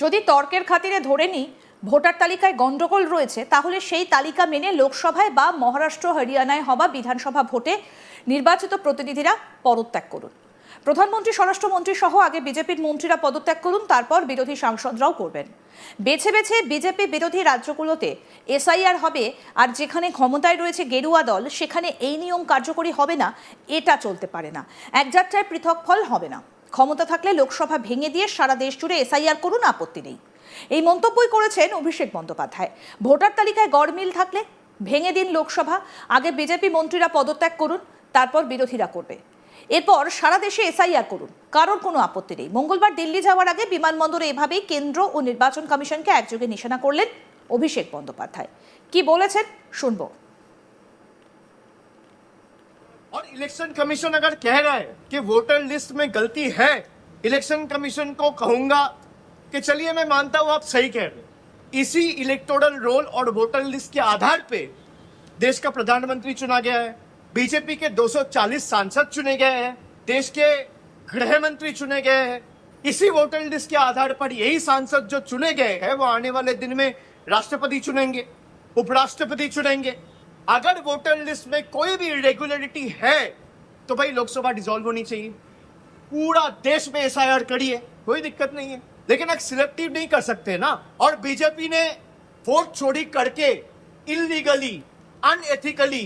যদি তর্কের খাতিরে ধরে নিই, ভোটার তালিকায় গন্ডগোল রয়েছে, তাহলে সেই তালিকা মেনে লোকসভায় বা মহারাষ্ট্র, হরিয়ানায় হওয়া বিধানসভা ভোটে নির্বাচিত প্রতিনিধিরা পদত্যাগ করুন। প্রধানমন্ত্রী স্বরাষ্ট্রমন্ত্রী সহ আগে বিজেপির মন্ত্রীরা পদত্যাগ করুন, তারপর বিরোধী সাংসদরাও করবেন। বেছে বেছে বিজেপি বিরোধী রাজ্যগুলোতে এসআইআর হবে, আর যেখানে ক্ষমতায় রয়েছে গেরুয়া দল, সেখানে এই নিয়ম কার্যকরী হবে না, এটা চলতে পারে না। এক যাত্রায় পৃথক ফল হবে না। ক্ষমতা থাকলে লোকসভা ভেঙে দিয়ে সারা দেশ জুড়ে এসআইআর করুন, আপত্তি নেই। এই মন্তব্যই করেছেন অভিষেক বন্দ্যোপাধ্যায়। ভোটার তালিকায় গড়মিল থাকলে ভেঙে দিন লোকসভা, আগে বিজেপি মন্ত্রীরা পদত্যাগ করুন, তারপর বিরোধীরা করবে। এরপর সারা দেশে এসআইআর করুন, কারোর কোনো আপত্তি নেই। মঙ্গলবার দিল্লি যাওয়ার আগে বিমানবন্দরে এভাবেই কেন্দ্র ও নির্বাচন কমিশনকে একযোগে নিশানা করলেন অভিষেক বন্দ্যোপাধ্যায়। কি বলেছেন, শুনব। इलेक्शन कमीशन अगर कह रहा है कि वोटर लिस्ट में गलती है, इलेक्शन कमीशन को कहूँगा कि चलिए मैं मानता हूँ आप सही कह रहे इसी इलेक्टोरल रोल और वोटर लिस्ट के आधार पे देश का प्रधानमंत्री चुना गया है, बीजेपी के 240 सांसद चुने गए हैं, देश के गृह मंत्री चुने गए हैं। इसी वोटर लिस्ट के आधार पर यही सांसद जो चुने गए हैं, वो आने वाले दिन में राष्ट्रपति चुनेंगे, उपराष्ट्रपति चुनेंगे। अगर वोटर लिस्ट में कोई भी इरेगुलरिटी है तो भाई लोकसभा डिसॉल्व होनी चाहिए। पूरा देश में एस है कोई दिक्कत नहीं है। लेकिन एक सिलेक्टिव नहीं कर सकते ना, और बीजेपी ने वोट चोरी करके इलीगली अनएथिकली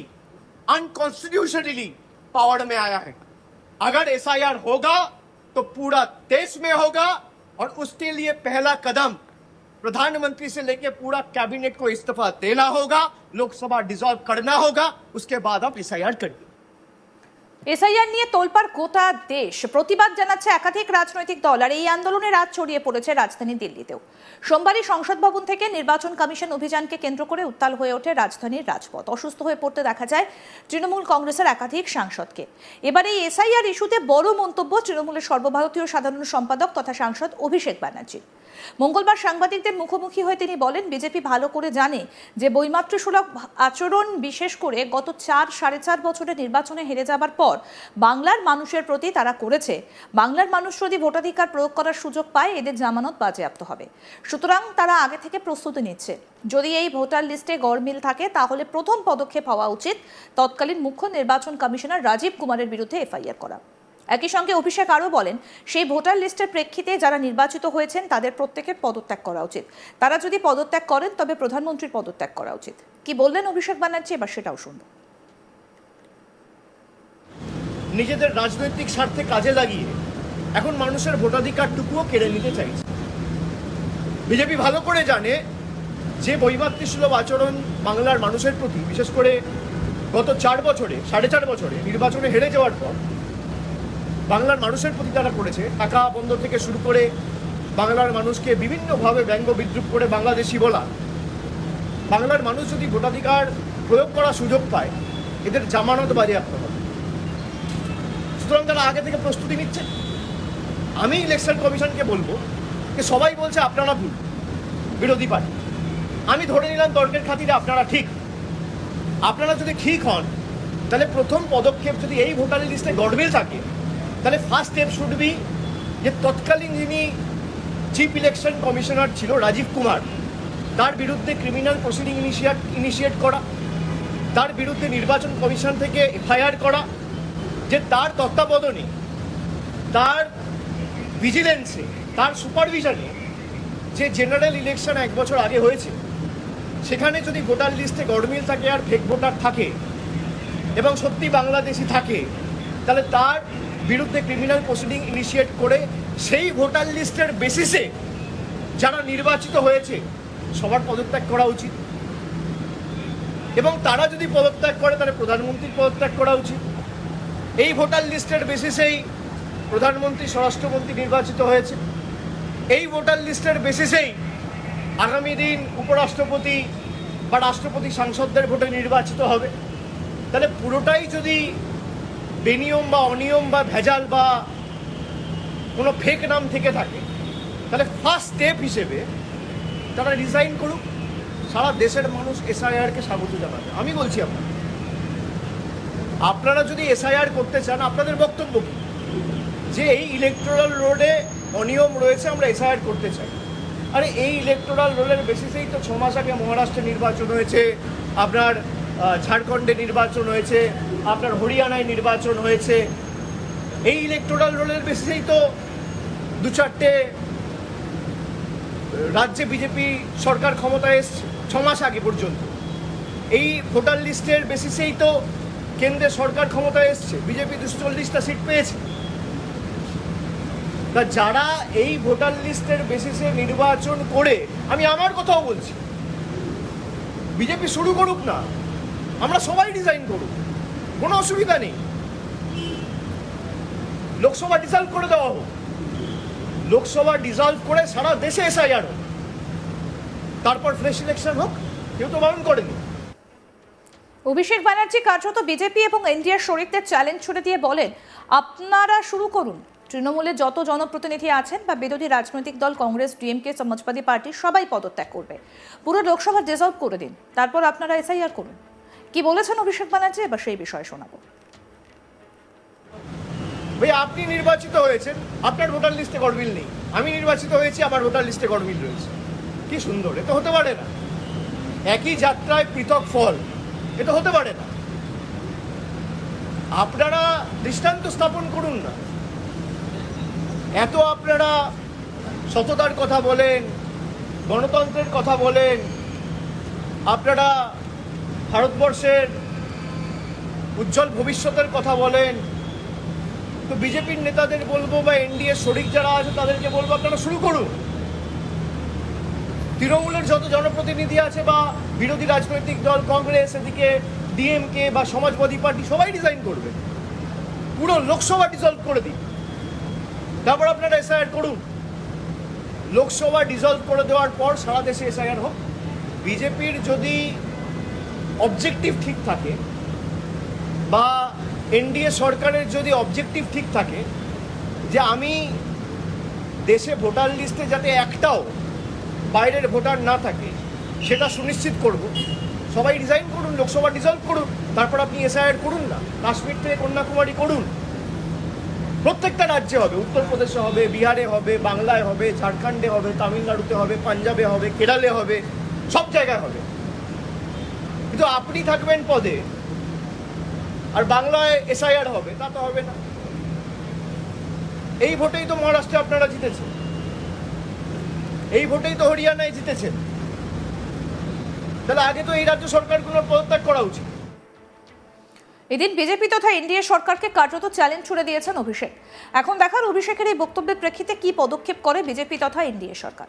अनकॉन्स्टिट्यूशनली पावर में आया है। अगर एसआईआर होगा तो पूरा देश में होगा, और उसके लिए पहला कदम प्रधानमंत्री से लेके पूरा कैबिनेट को इस्तीफा देना होगा लोकसभा डिसॉल्व करना होगा उसके बाद आप एस करिए এসআইআর নিয়ে তোলপাড় গোটা দেশ প্রতিবাদ জানাচ্ছে একাধিক রাজনৈতিক দল আর এই আন্দোলনে রাত ছড়িয়ে পড়েছে রাজধানী দিল্লিতেও সোমবারই সংসদ ভবন থেকে নির্বাচন কমিশন অভিযানকে কেন্দ্র করে উত্তাল হয়ে ওঠে রাজধানীর রাজপথ অসুস্থ হয়ে পড়তে দেখা যায় তৃণমূল কংগ্রেসের একাধিক সাংসদকে এবার এই এসআইআর ইস্যুতে বড় মন্তব্য তৃণমূলের সর্বভারতীয় সাধারণ সম্পাদক তথা সাংসদ অভিষেক ব্যানার্জির মঙ্গলবার সাংবাদিকদের মুখোমুখি হয়ে তিনি বলেন, বিজেপি ভালো করে জানে যে বৈমাতৃসুলভ আচরণ বিশেষ করে গত চার, সাড়ে চার বছরের নির্বাচনে হেরে যাবার পর বাংলার মানুষের প্রতি তারা করেছে। বাংলার মানুষ যদি ভোটাধিকার প্রয়োগ করার সুযোগ পায়, এদের জামানত বাজেয়াপ্ত হবে। সুতরাং তারা আগে থেকে প্রস্তুতি নিচ্ছে। যদি এই ভোটার লিস্টে গড়মিল থাকে, তাহলে প্রথম পদক্ষেপ হওয়া উচিত। তৎকালীন মুখ্য নির্বাচন কমিশনার রাজীব কুমারের বিরুদ্ধে এফআইআর করা। একই সঙ্গে অভিষেক আরও বলেন, সেই ভোটার লিস্টের প্রেক্ষিতে যারা নির্বাচিত হয়েছেন, তাদের প্রত্যেকের পদত্যাগ করা উচিত। তারা যদি পদত্যাগ করেন, তবে প্রধানমন্ত্রীর পদত্যাগ করা উচিত। কি বললেন অভিষেক ব্যানার্জি? এবার সেটাও শুনব। নিজেদের রাজনৈতিক স্বার্থে কাজে লাগিয়ে এখন মানুষের ভোটাধিকারটুকুও কেড়ে নিতে চাইছে। বিজেপি ভালো করে জানে, যে বৈমাতৃসুলভ আচরণ বাংলার মানুষের প্রতি, বিশেষ করে গত চার বছরে, সাড়ে চার বছরে নির্বাচনে হেরে যাওয়ার পর বাংলার মানুষের প্রতি তারা করেছে, টাকা বন্ধ থেকে শুরু করে বাংলার মানুষকে বিভিন্নভাবে ব্যঙ্গ বিদ্রুপ করে বাংলাদেশি বলা, বাংলার মানুষ যদি ভোটাধিকার প্রয়োগ করার সুযোগ পায়, এদের জামানত বাজেয়াপ্ত হবে। সুতরাং তারা আগে থেকে প্রস্তুতি নিচ্ছে। আমি ইলেকশন কমিশনকে বলব যে সবাই বলছে আপনারা ভুল, বিরোধী পার্টি। আমি ধরে নিলাম তর্কের খাতিরে আপনারা ঠিক। আপনারা যদি ঠিক হন, তাহলে প্রথম পদক্ষেপ যদি এই ভোটার লিস্টে গডমিল থাকে তাহলে ফার্স্ট স্টেপ শুড বি যে তৎকালীন যিনি চিফ ইলেকশন কমিশনার ছিল রাজীব কুমার, তার বিরুদ্ধে ক্রিমিনাল প্রসিডিং ইনিশিয়েট ইনিশিয়েট করা, তার বিরুদ্ধে নির্বাচন কমিশন থেকে এফআইআর করা, যে তার তত্ত্বাবধানে, তার ভিজিলেন্সে তার সুপারভিশনে যে জেনারেল ইলেকশন এক বছর আগে হয়েছে, সেখানে যদি ভোটার লিস্টে গড়মিল থাকে আর ফেক ভোটার থাকে এবং সত্যি বাংলাদেশি থাকে, তাহলে তার বিরুদ্ধে ক্রিমিনাল প্রসিডিং ইনিশিয়েট করে সেই ভোটার লিস্টের বেসিসে যারা নির্বাচিত হয়েছে, সবার পদত্যাগ করা উচিত। এবং তারা যদি পদত্যাগ করে, তাহলে প্রধানমন্ত্রীর পদত্যাগ করা উচিত। এই ভোটার লিস্টের বেসিসেই প্রধানমন্ত্রী, স্বরাষ্ট্রমন্ত্রী নির্বাচিত হয়েছে। এই ভোটার লিস্টের বেসিসেই আগামী দিন উপরাষ্ট্রপতি বা রাষ্ট্রপতি সাংসদদের ভোটে নির্বাচিত হবে। তাহলে পুরোটাই যদি বেনিয়ম বা অনিয়ম বা ভেজাল বা কোনো ফেক নাম থেকে থাকে। তাহলে ফার্স্ট স্টেপ হিসেবে তারা রিজাইন করুক, সারা দেশের মানুষ এসআইআরকে স্বাগত জানাবে। আমি বলছি আপনার আপনারা যদি এসআইআর করতে চান, আপনাদের বক্তব্য কি? যে এই ইলেকট্রাল রোডে অনিয়ম রয়েছে, আমরা এসআইআর করতে চাই। আরে এই ইলেকটোরাল রোলের বেসিসেই তো ছ মাস আগে মহারাষ্ট্রে নির্বাচন হয়েছে, আপনার ঝাড়খণ্ডে নির্বাচন হয়েছে, আপনার হরিয়ানায় নির্বাচন হয়েছে। এই ইলেকটোরাল রোলের বেসিসেই তো দু চারটে রাজ্যে বিজেপি সরকার ক্ষমতায় এসছে, ছ মাস আগে পর্যন্ত। এই ভোটার লিস্টের বেসিসেই তো কেন্দ্রের সরকার ক্ষমতায় এসছে বিজেপি দুশো চল্লিশটা সিট পেয়েছে। তা যারা এই ভোটার লিস্টের বেসিসে নির্বাচন করে, আমি আমার কথাও বলছি। বিজেপি শুরু করুক না। আমরা সবাই ডিজাইন করুক। কোনো অসুবিধা নেই। লোকসভা ডিসলভ করে দেওয়া হোক। লোকসভা ডিসলভ করে সারা দেশে এসআইআর হোক। তারপর ফ্রেশ ইলেকশন হোক, কেউ তো বারণ করেনি। অভিষেক ব্যানার্জি কার্যত বিজেপি এবং এনডিএর শরিকদের চ্যালেঞ্জ ছুড়ে দিয়ে বলেন, আপনারা শুরু করুন। তৃণমূলে যত জনপ্রতিনিধি আছেন বা বিরোধী রাজনৈতিক দল, কংগ্রেস ডিএমকে সমাজবাদী পার্টি, সবাই পদত্যাগ করবে। পুরো লোকসভা ডিজলভ করে দিন। তারপর আপনারা এসআইআর করুন। কি বলেছেন অভিষেক ব্যানার্জি? এবার সেই বিষয়ে শোনাবো। ভাই, আপনি নির্বাচিত হয়েছেন, আপনার ভোটার লিস্টে গড়মিল নেই। আমি নির্বাচিত হয়েছি, আমার ভোটার লিস্টে গড়মিল রয়েছে। কি সুন্দর, এ তো হতে পারে না। একই যাত্রায় পৃথক ফল, এ তো হতে পারে না। আপনারা দৃষ্টান্ত স্থাপন করুন না। এত আপনারা সততার কথা বলেন, গণতন্ত্রের কথা বলেন, আপনারা ভারতবর্ষের উজ্জ্বল ভবিষ্যতের কথা বলেন, তো বিজেপির নেতাদের বলব বা এনডিএ শরিক যারা আছে তাদেরকে বলব আপনারা শুরু করুন। তৃণমূলের যত জনপ্রতিনিধি আছে বা বিরোধী রাজনৈতিক দল, কংগ্রেস, এদিকে ডিএমকে বা সমাজবাদী পার্টি, সবাই ডিজাইন করবে। পুরো লোকসভা ডিজলভ করে দিন। তারপর আপনারা এসআইআর করুন। লোকসভা ডিজলভ করে দেওয়ার পর সারা দেশে এসআইআর হোক। বিজেপির যদি অবজেক্টিভ ঠিক থাকে, বা এনডিএ সরকারের যদি অবজেক্টিভ ঠিক থাকে, যে আমি দেশে ভোটার লিস্টে যাতে একটাও বাইরের ভোটার না থাকে, সেটা সুনিশ্চিত করব। সবাই ডিজাইন করুন, লোকসভা ডিজলভ করুন, তারপর আপনি এসআইআর করুন না, কাশ্মীর থেকে কন্যাকুমারী করুন। প্রত্যেকটা রাজ্যে হবে, উত্তরপ্রদেশে হবে, বিহারে হবে, বাংলায় হবে, ঝাড়খণ্ডে হবে, তামিলনাড়ুতে হবে, পাঞ্জাবে হবে, কেরালে হবে, সব জায়গায় হবে। কিন্তু আপনি থাকবেন পদে। আর বাংলায় এসআইআর হবে, তা তো হবে না। এই ভোটেই তো মহারাষ্ট্রে আপনারা জিতেছেন। এই ভোটেই তো হরিয়ানায় জিতেছেন। তাহলে আগে তো এই রাজ্য সরকারগুলোর পদত্যাগ করা উচিত। এদিন বিজেপি তথা এনডিএ সরকারকে কার্যত চ্যালেঞ্জ ছুড়ে দিয়েছেন অভিষেক। এখন দেখার অভিষেকের এই বক্তব্যের প্রেক্ষিতে কি পদক্ষেপ করে বিজেপি তথা এনডিএ সরকার?